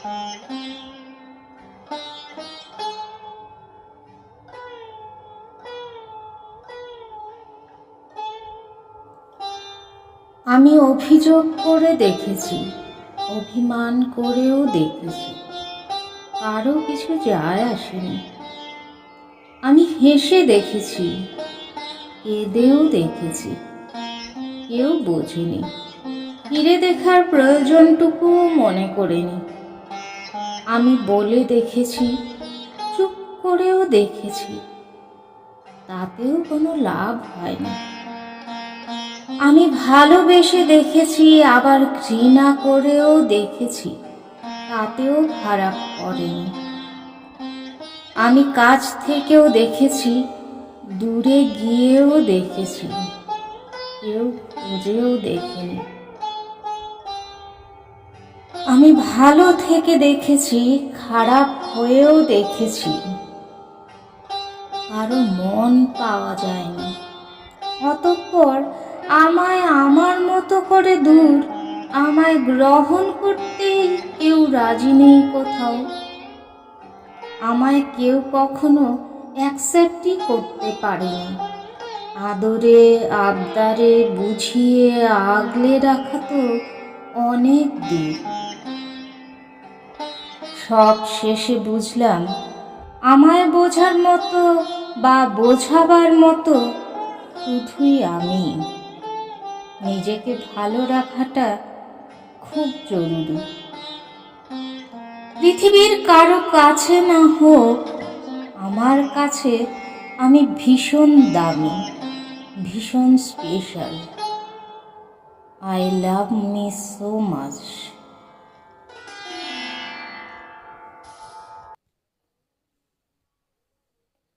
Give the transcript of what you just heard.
আমি অভিযোগ করে দেখেছি, অভিমান করেও দেখেছি। কারও কিছু যায় আসেনি। আমি হেসে দেখেছি, কেঁদেও দেখেছি, কেউ বোঝেনি। ফিরে দেখার প্রয়োজনটুকু মনে করেনি। আমি বলে দেখেছি, চুপ করেও দেখেছি। তাতেও কোনো লাভ হয়নি। আমি ভালোবেসে দেখেছি, আবার ঘৃণা করেও দেখেছি। তাতেও খারাপ করেনি। আমি কাছ থেকেও দেখেছি, দূরে গিয়েও দেখেছি। কেউ খুঁজেও দেখেনি। আমি ভালো থেকে দেখেছি, খারাপ হয়েও দেখেছি। কারও মন পাওয়া যায়নি। অতঃপর আমায় আমার মতো করে দূর, আমায় গ্রহণ করতেই কেউ রাজি নেই কোথাও। আমায় কেউ কখনো অ্যাকসেপ্টই করতে পারেনি। আদরে, আবদারে, বুঝিয়ে আগলে রাখা তো অনেক দূর। সব শেষে বুঝলাম, আমায় বোঝার মতো বা বোঝাবার মতো শুধুই আমি। নিজেকে ভালো রাখাটা খুব জরুরি। পৃথিবীর কারও কাছে না হোক, আমার কাছে আমি ভীষণ দামি, ভীষণ special I love me so much